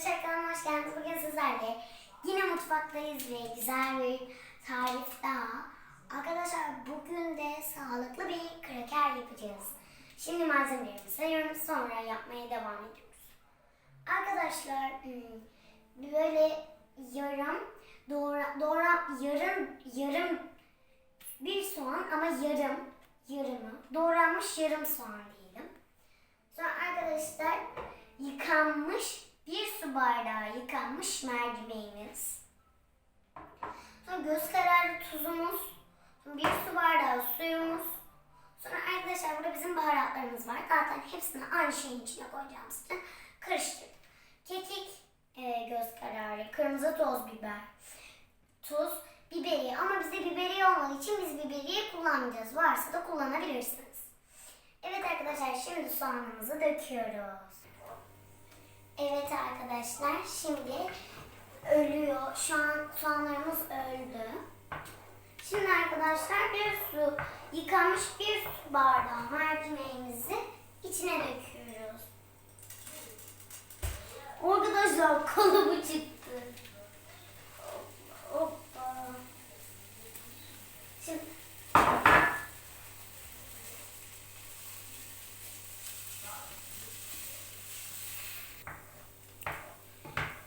arkadaşlar kanalıma hoş geldiniz. Bugün sizlerle yine mutfaktayız ve güzel bir tarif daha. Arkadaşlar bugün de sağlıklı bir kraker yapacağız. Şimdi malzemelerimizi sayıyorum sonra yapmaya devam ediyoruz. Arkadaşlar hmm, böyle yarım doğra, doğra yarım yarım bir soğan ama yarım yarımı doğranmış yarım soğan diyelim. Sonra arkadaşlar yıkanmış bir su bardağı yıkanmış mercimeğimiz. Sonra göz kararı tuzumuz. Sonra bir su bardağı suyumuz. Sonra arkadaşlar burada bizim baharatlarımız var. Zaten hepsini aynı şeyin içine koyacağımız için karıştırdık. Kekik, e, göz kararı, kırmızı toz biber, tuz, biberiye. Ama bizde biberiye olmadığı için biz biberiye kullanmayacağız. Varsa da kullanabilirsiniz. Evet arkadaşlar şimdi soğanımızı döküyoruz. Evet arkadaşlar şimdi ölüyor. Şu an soğanlarımız öldü. Şimdi arkadaşlar bir su yıkanmış bir su bardağı mercimeğimizi içine döküyoruz. Arkadaşlar kalıbı çıktı. Hoppa. Şimdi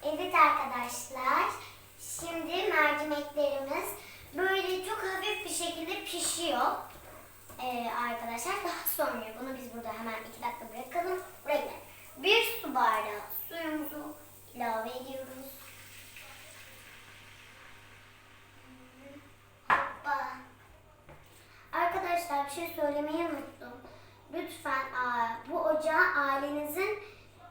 Evet arkadaşlar. Şimdi mercimeklerimiz böyle çok hafif bir şekilde pişiyor. Ee, arkadaşlar daha sonra bunu biz burada hemen iki dakika bırakalım. Buraya. Bir su bardağı suyumuzu ilave ediyoruz. Hoppa. Arkadaşlar bir şey söylemeyi unuttum. Lütfen bu ocağı ailenizin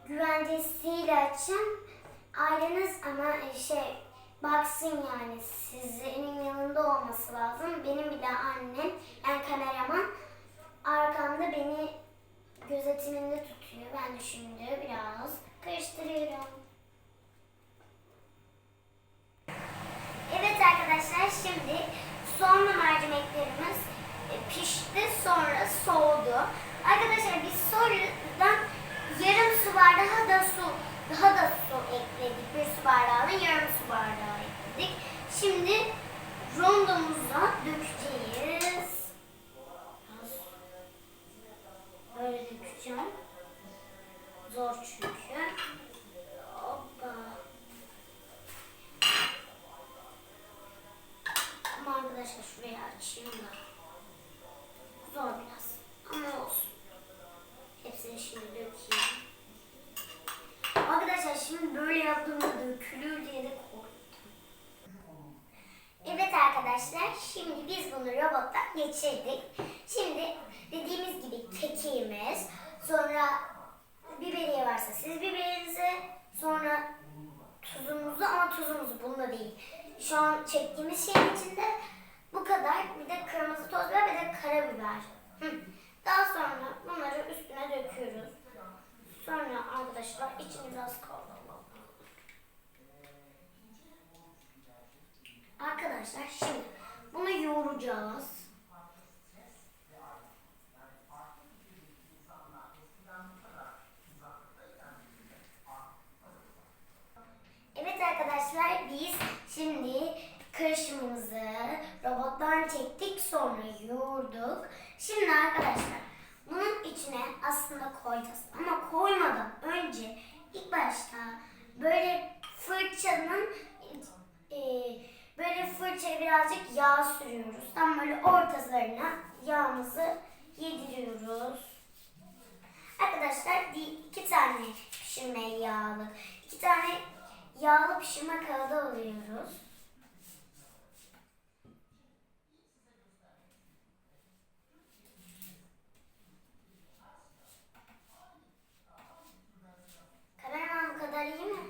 güvencesiyle açın. Aileniz ama e, şey baksın yani sizin yanında olması lazım. Benim bir de annem yani kameraman arkamda beni gözetiminde tutuyor. Ben de şimdi biraz karıştırıyorum. Evet arkadaşlar şimdi soğanlı mercimeklerimiz e, pişti sonra soğudu. Arkadaşlar biz sonradan yarım su bardağı da su daha da su ekledik. Bir su bardağına yarım su bardağı ekledik. Şimdi rondomuza dökeceğiz. Böyle dökeceğim. Zor çünkü. Hoppa. Ama arkadaşlar şurayı açayım da. Zor biraz. Ama olsun. Hepsini şimdi dökeyim. Arkadaşlar şimdi böyle yaptığımda dökülür diye de korktum. Evet arkadaşlar biz bunu robottan geçirdik. Şimdi dediğimiz gibi kekiğimiz, sonra biberiye varsa siz biberinizi, sonra tuzumuzu ama tuzumuzu bunda değil. Şu an çektiğimiz şeyin içinde bu kadar. Bir de kırmızı toz biber bir de karabiber. Daha sonra bunları üstüne döküyoruz. Sonra arkadaşlar içini biraz kavralım. Arkadaşlar şimdi yoğuracağız. Evet arkadaşlar biz şimdi karışımımızı robottan çektik sonra yoğurduk. Şimdi arkadaşlar bunun içine aslında koyacağız ama koymadan böyle ortalarına yağımızı yediriyoruz. Arkadaşlar iki tane pişirme yağlı, iki tane yağlı pişirme kağıdı alıyoruz. Kameraman kadar iyi mi?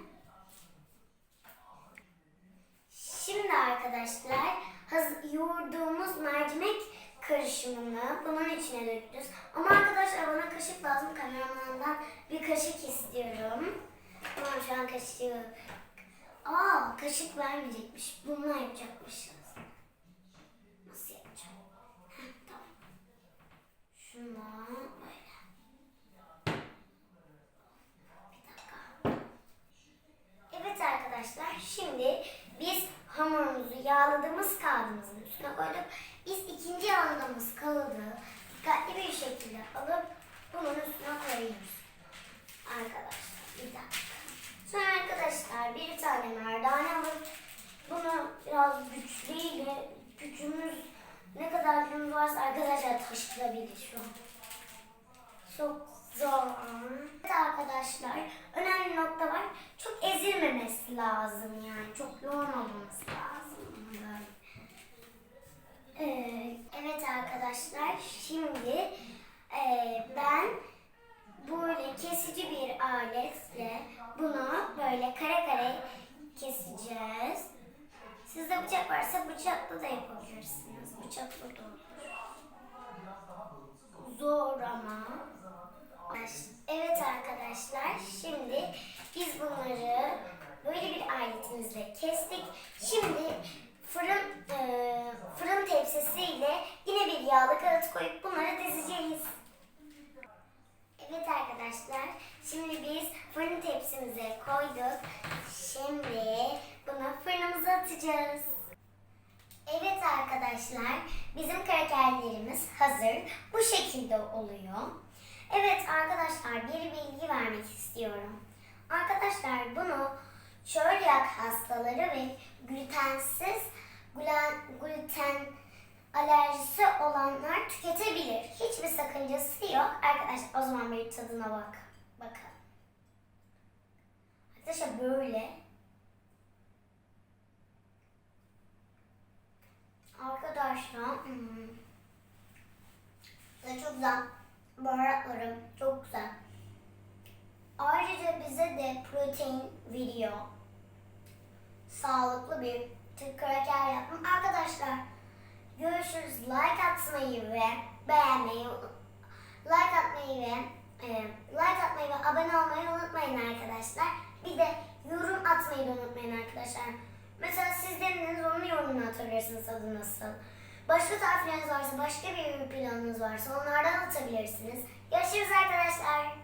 Şimdi arkadaşlar bunun içine döküyoruz. Ama arkadaşlar bana kaşık lazım. Kameramandan bir kaşık istiyorum. Tamam şu an kaşığı. Aa kaşık vermeyecekmiş. Bununla yapacakmışız. Nasıl yapacağım? Heh, tamam. Şundan böyle. Bir dakika. arkadaşlar. Şimdi biz hamurumuzu yağladığımız kağıdımızın üstüne koyduk. Biz ikinci yağladığımız kağıdı dikkatli bir şekilde alıp bunun üstüne koyuyoruz. Arkadaşlar bir dakika. Sonra arkadaşlar bir tane merdane alıp bunu biraz güçlüyle gücümüz ne kadar gücümüz varsa arkadaşlar taşıyabilir şu an. Çok zor. Evet arkadaşlar önemli nokta var. Çok ezilmemesi lazım yani. Çok yormaması lazım. Böyle. Ee, evet arkadaşlar şimdi ben böyle kesici bir aletle bunu böyle kare kare keseceğiz. Sizde bıçak varsa bıçakla da yapabilirsiniz. Bıçakla da olur. Zor ama. Evet arkadaşlar şimdi biz bunları böyle bir aletimizle kestik. Şimdi fırın e, fırın tepsisiyle yine bir yağlı kağıt koyup bunları dizeceğiz. Evet arkadaşlar şimdi biz fırın tepsimize koyduk. Şimdi bunu fırınımıza atacağız. Evet arkadaşlar, bizim krakerlerimiz hazır. Bu şekilde oluyor. Evet arkadaşlar, bir bilgi vermek istiyorum. Arkadaşlar bunu çölyak hastaları ve glutensiz gluten, gluten alerjisi olanlar tüketebilir. Hiçbir sakıncası yok. Arkadaşlar o zaman bir tadına bak. Bakın. Arkadaşlar böyle. Arkadaşlar hmm, çok güzel. Baharatlarım çok güzel. Ayrıca bize de protein veriyor. Sağlıklı bir Türk kraker. Arkadaşlar görüşürüz. Like atmayı ve beğenmeyi like atmayı ve e, like atmayı ve abone olmayı unutmayın arkadaşlar. Bir de yorum atmayı da unutmayın arkadaşlar. Mesela siz denediniz onun yorumunu atabilirsiniz adı nasıl. Başka tarifleriniz varsa, başka bir planınız varsa onlardan atabilirsiniz. Görüşürüz arkadaşlar.